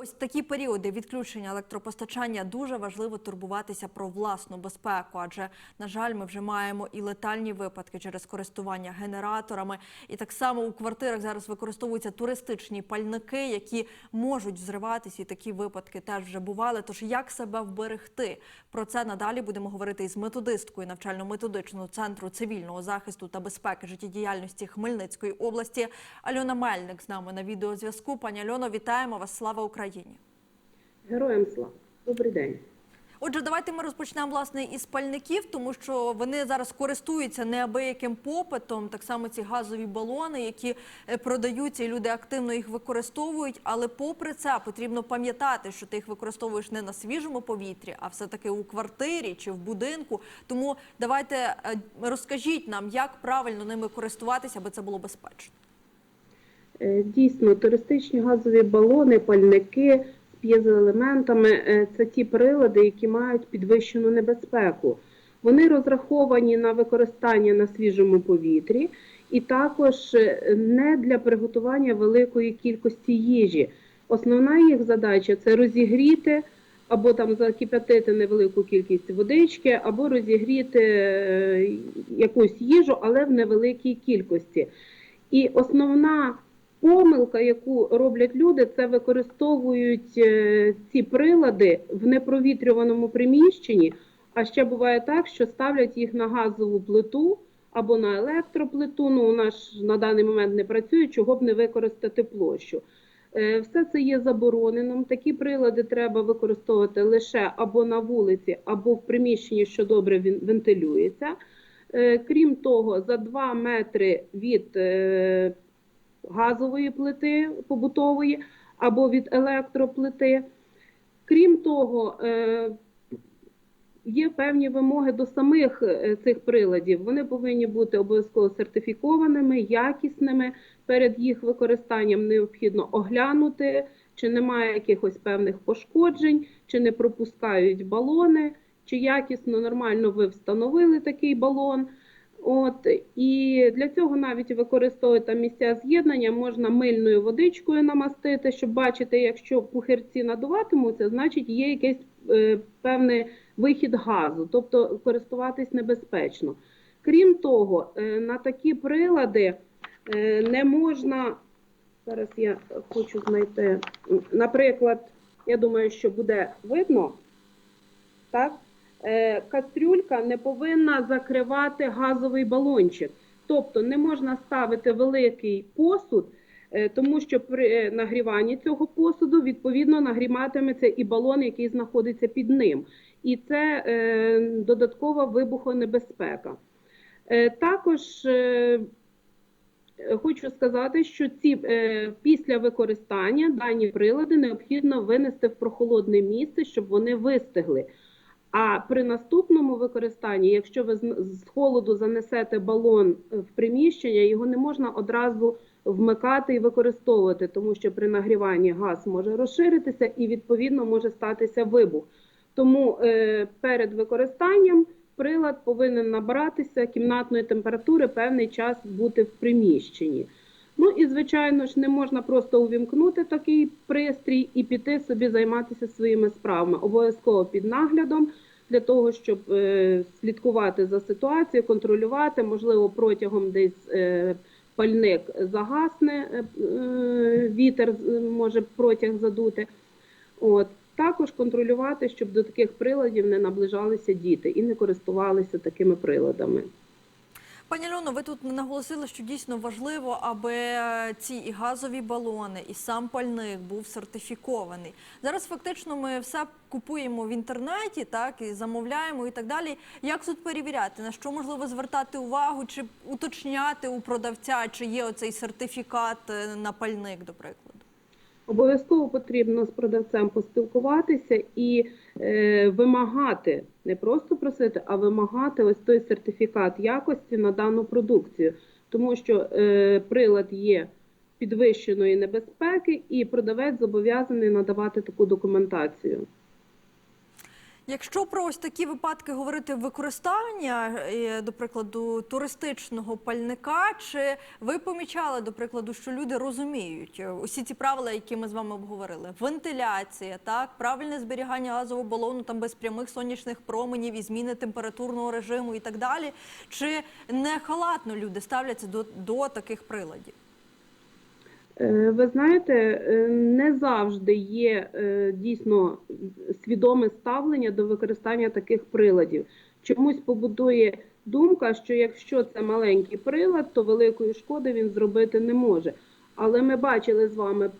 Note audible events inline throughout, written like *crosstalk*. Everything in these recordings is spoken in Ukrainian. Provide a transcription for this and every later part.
Ось такі періоди відключення електропостачання дуже важливо турбуватися про власну безпеку, адже на жаль, ми вже маємо і летальні випадки через користування генераторами. І так само у квартирах зараз використовуються туристичні пальники, які можуть взриватися, і такі випадки теж вже бували. Тож як себе вберегти? Про це надалі будемо говорити із методисткою навчально-методичного центру цивільного захисту та безпеки життєдіяльності Хмельницької області. Альона Мельник з нами на відеозв'язку. Пані Альоно, вітаємо вас! Слава Україні! Героям слава. Добрий день. Отже, давайте ми розпочнемо власне із пальників, тому що вони зараз користуються неабияким попитом. Так само ці газові балони, які е, продаються, і люди активно їх використовують. Але попри це потрібно пам'ятати, що ти їх використовуєш не на свіжому повітрі, а все таки у квартирі чи в будинку. Тому давайте е, розкажіть нам, як правильно ними користуватися, аби це було безпечно. Е, Дійсно, туристичні газові балони, пальники з п'єзоелементами е, це ті прилади, які мають підвищену небезпеку. Вони розраховані на використання на свіжому повітрі і також е, не для приготування великої кількості їжі. Основна їх задача це розігріти або там закип'ятити невелику кількість водички, або розігріти якусь їжу, але в невеликій кількості. І основна помилка, яку роблять люди, це використовують е, ці прилади в непровітрюваному приміщенні. А ще буває так, що ставлять їх на газову плиту або на електроплиту. Ну, у нас на даний момент не працює, чого б не використати площу. Е, Все це є забороненим. Такі прилади треба використовувати лише або на вулиці, або в приміщенні, що добре вентилюється. Е, Крім того, за 2 метри від газової плити побутової або від електроплити. Крім того, е, є певні вимоги до самих е, цих приладів. Вони повинні бути обов'язково сертифікованими, якісними. Перед їх використанням необхідно оглянути, чи немає якихось певних пошкоджень, чи не пропускають балони, чи якісно нормально ви встановили такий балон. От і для цього навіть використовують там місця з'єднання, можна мильною водичкою намастити, щоб бачити, якщо пухирці надуватимуться, значить є якийсь е, певний вихід газу, тобто користуватись небезпечно. Крім того, е, на такі прилади е, не можна. Зараз я хочу знайти, наприклад, я думаю, що буде видно, так? Е, кастрюлька не повинна закривати газовий балончик. Тобто не можна ставити великий посуд, е, тому що при е, нагріванні цього посуду відповідно нагріватиметься і балон, який знаходиться під ним. І це додаткова вибухонебезпека. Також Хочу сказати, що ці після використання дані прилади необхідно винести в прохолодне місце, щоб вони вистигли. А при наступному використанні, якщо ви з холоду занесете балон в приміщення, його не можна одразу вмикати і використовувати, тому що при нагріванні газ може розширитися і відповідно може статися вибух. Тому е, перед використанням прилад повинен набиратися кімнатної температури певний час бути в приміщенні. Ну і звичайно ж не можна просто увімкнути такий пристрій і піти собі займатися своїми справами. Обов'язково під наглядом для того, щоб е, слідкувати за ситуацією, контролювати, можливо, протягом десь е, пальник загасне, е, е, вітер може протяг задути. От. Також контролювати, щоб до таких приладів не наближалися діти і не користувалися такими приладами. Пані Альоно, ви тут наголосили, що дійсно важливо, аби е, ці і газові балони, і сам пальник був сертифікований. Зараз фактично ми все купуємо в інтернеті, так і замовляємо і так далі. Як тут перевіряти, на що можливо звертати увагу, чи уточняти у продавця, чи є оцей сертифікат е, на пальник, до прикладу? Обов'язково потрібно з продавцем поспілкуватися і е, вимагати, не просто просити, а вимагати ось той сертифікат якості на дану продукцію, тому що е, прилад є підвищеної небезпеки, і продавець зобов'язаний надавати таку документацію. Якщо про ось такі випадки говорити використання, е, до прикладу, туристичного пальника, чи ви помічали, до прикладу, що люди розуміють е, усі ці правила, які ми з вами обговорили? Вентиляція, так, правильне зберігання газового балону там без прямих сонячних променів і зміни температурного режиму і так далі. Чи не халатно люди ставляться до, до таких приладів? Е, Ви знаєте, е, не завжди є е, дійсно свідоме ставлення до використання таких приладів. Чомусь побудує думка, що якщо це маленький прилад, то великої шкоди він зробити не може. Але ми бачили з вами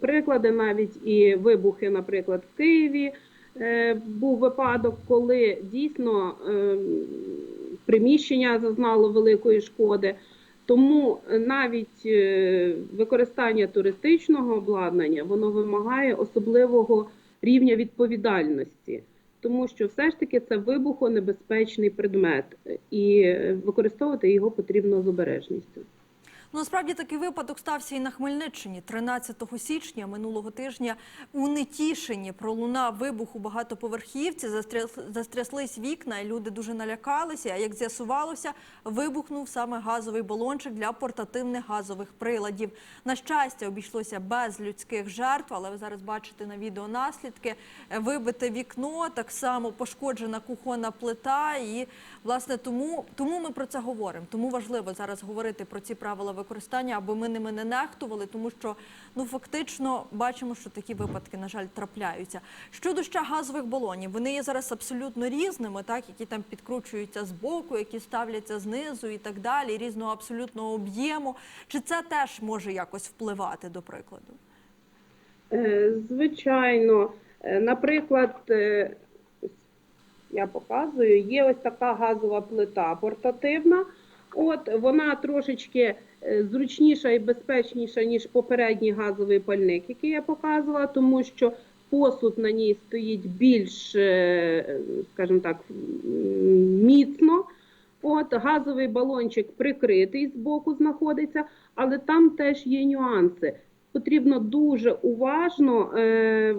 приклади, навіть і вибухи, наприклад, в Києві. Був випадок, коли дійсно е, приміщення зазнало великої шкоди. Тому навіть е, використання туристичного обладнання воно вимагає особливого рівня відповідальності, тому що все ж таки це вибухонебезпечний предмет, і е, використовувати його потрібно з обережністю. Ну, насправді такий випадок стався і на Хмельниччині. 13 січня минулого тижня у Нетішині пролунав вибух у багатоповерхівці, застряс- застряслись вікна, і люди дуже налякалися. А як з'ясувалося, вибухнув саме газовий балончик для портативних газових приладів. На щастя, обійшлося без людських жертв, але ви зараз бачите на відео наслідки. Вибите вікно, так само пошкоджена кухонна плита. І власне тому, тому ми про це говоримо. Тому важливо зараз говорити про ці правила використання, аби ми ними не нехтували, тому що ну фактично бачимо, що такі випадки, на жаль, трапляються. Щодо ще газових балонів, вони є зараз абсолютно різними, так які там підкручуються з боку, які ставляться знизу і так далі, різного абсолютного об'єму. Чи це теж може якось впливати, до прикладу? Е, Звичайно, Е, наприклад, е, я показую, є ось така газова плита портативна. От вона трошечки е, зручніша і безпечніша, ніж попередній газовий пальник, який я показувала, тому що посуд на ній стоїть більш, е, скажімо так, міцно. От газовий балончик прикритий збоку знаходиться, але там теж є нюанси. Потрібно дуже уважно е,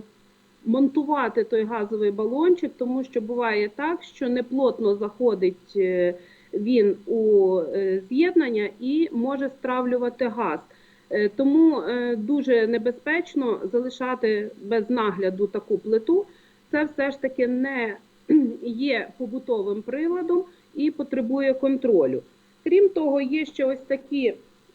монтувати той газовий балончик, тому що буває так, що неплотно заходить е, він у е, з'єднання і може стравлювати газ. Е, Тому е, дуже небезпечно залишати без нагляду таку плиту. Це все ж таки не *clears throat* є побутовим приладом і потребує контролю. Крім того, є ще ось такі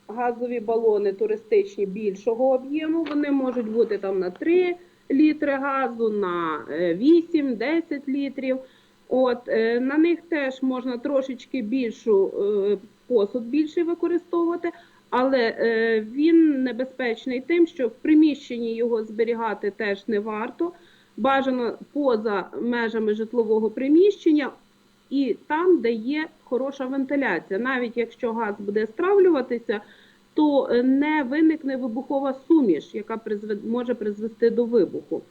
газові балони туристичні більшого об'єму. Вони можуть бути там на 3 літри газу, на 8-10 літрів. От е, на них теж можна трошечки більшу е, посуд більший використовувати, але е, він небезпечний тим, що в приміщенні його зберігати теж не варто. Бажано поза межами житлового приміщення і там, де є хороша вентиляція. Навіть якщо газ буде стравлюватися, то не виникне вибухова суміш, яка може призвести до вибуху.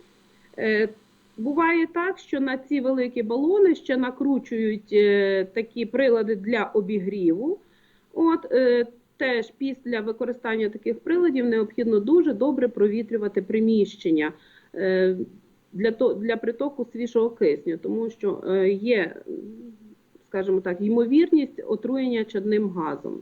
Буває так, що на ці великі балони ще накручують е, такі прилади для обігріву. От е, теж після використання таких приладів необхідно дуже добре провітрювати приміщення е, для, для притоку свіжого кисню, тому що є, скажімо так, ймовірність отруєння чадним газом.